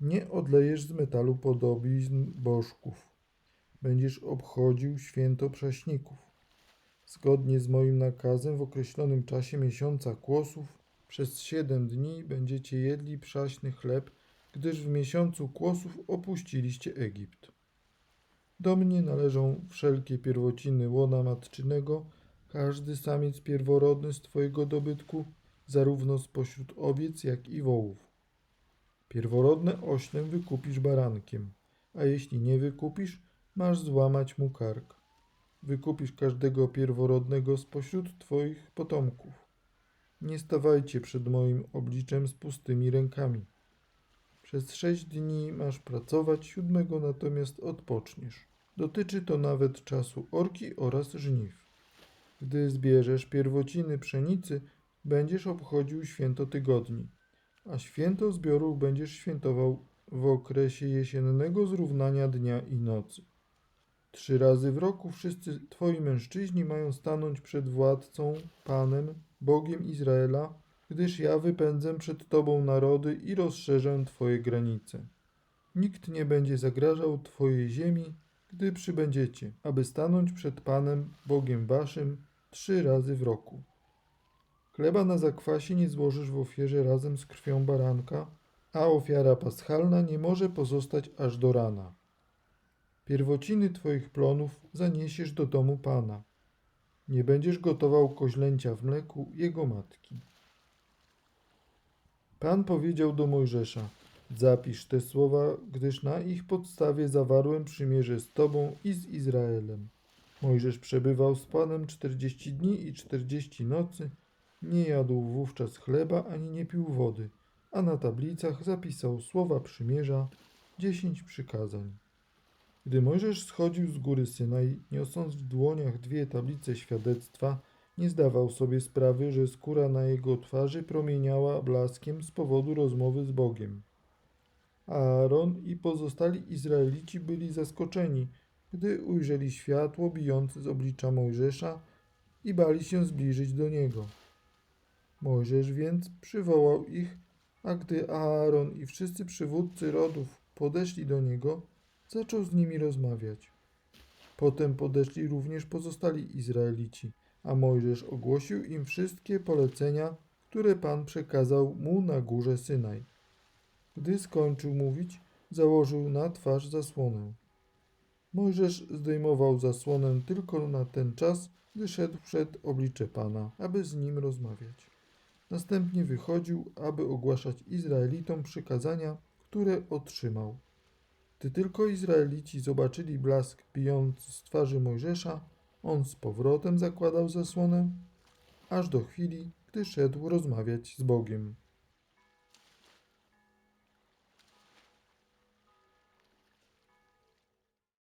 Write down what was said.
Nie odlejesz z metalu podobizn bożków. Będziesz obchodził święto prześników. Zgodnie z moim nakazem w określonym czasie miesiąca kłosów przez siedem dni będziecie jedli przaśny chleb, gdyż w miesiącu kłosów opuściliście Egipt. Do mnie należą wszelkie pierwociny łona matczynego, każdy samiec pierworodny z Twojego dobytku, zarówno spośród owiec, jak i wołów. Pierworodne oślem wykupisz barankiem, a jeśli nie wykupisz, masz złamać mu kark. Wykupisz każdego pierworodnego spośród Twoich potomków. Nie stawajcie przed moim obliczem z pustymi rękami. Przez sześć dni masz pracować, siódmego natomiast odpoczniesz. Dotyczy to nawet czasu orki oraz żniw. Gdy zbierzesz pierwociny pszenicy, będziesz obchodził święto tygodni, a święto zbiorów będziesz świętował w okresie jesiennego zrównania dnia i nocy. Trzy razy w roku wszyscy twoi mężczyźni mają stanąć przed władcą, Panem, Bogiem Izraela, gdyż ja wypędzę przed tobą narody i rozszerzę twoje granice. Nikt nie będzie zagrażał twojej ziemi, gdy przybędziecie, aby stanąć przed Panem, Bogiem waszym, trzy razy w roku. Chleba na zakwasie nie złożysz w ofierze razem z krwią baranka, a ofiara paschalna nie może pozostać aż do rana. Pierwociny twoich plonów zaniesiesz do domu Pana. Nie będziesz gotował koźlęcia w mleku jego matki. Pan powiedział do Mojżesza: Zapisz te słowa, gdyż na ich podstawie zawarłem przymierze z tobą i z Izraelem. Mojżesz przebywał z Panem czterdzieści dni i czterdzieści nocy, nie jadł wówczas chleba ani nie pił wody, a na tablicach zapisał słowa przymierza, dziesięć przykazań. Gdy Mojżesz schodził z góry Synaj, niosąc w dłoniach dwie tablice świadectwa, nie zdawał sobie sprawy, że skóra na jego twarzy promieniała blaskiem z powodu rozmowy z Bogiem. Aaron i pozostali Izraelici byli zaskoczeni, gdy ujrzeli światło bijące z oblicza Mojżesza i bali się zbliżyć do niego. Mojżesz więc przywołał ich, a gdy Aaron i wszyscy przywódcy rodów podeszli do niego, zaczął z nimi rozmawiać. Potem podeszli również pozostali Izraelici, a Mojżesz ogłosił im wszystkie polecenia, które Pan przekazał mu na górze Synaj. Gdy skończył mówić, założył na twarz zasłonę. Mojżesz zdejmował zasłonę tylko na ten czas, gdy szedł przed oblicze Pana, aby z nim rozmawiać. Następnie wychodził, aby ogłaszać Izraelitom przykazania, które otrzymał. Gdy tylko Izraelici zobaczyli blask bijący z twarzy Mojżesza, on z powrotem zakładał zasłonę, aż do chwili, gdy szedł rozmawiać z Bogiem.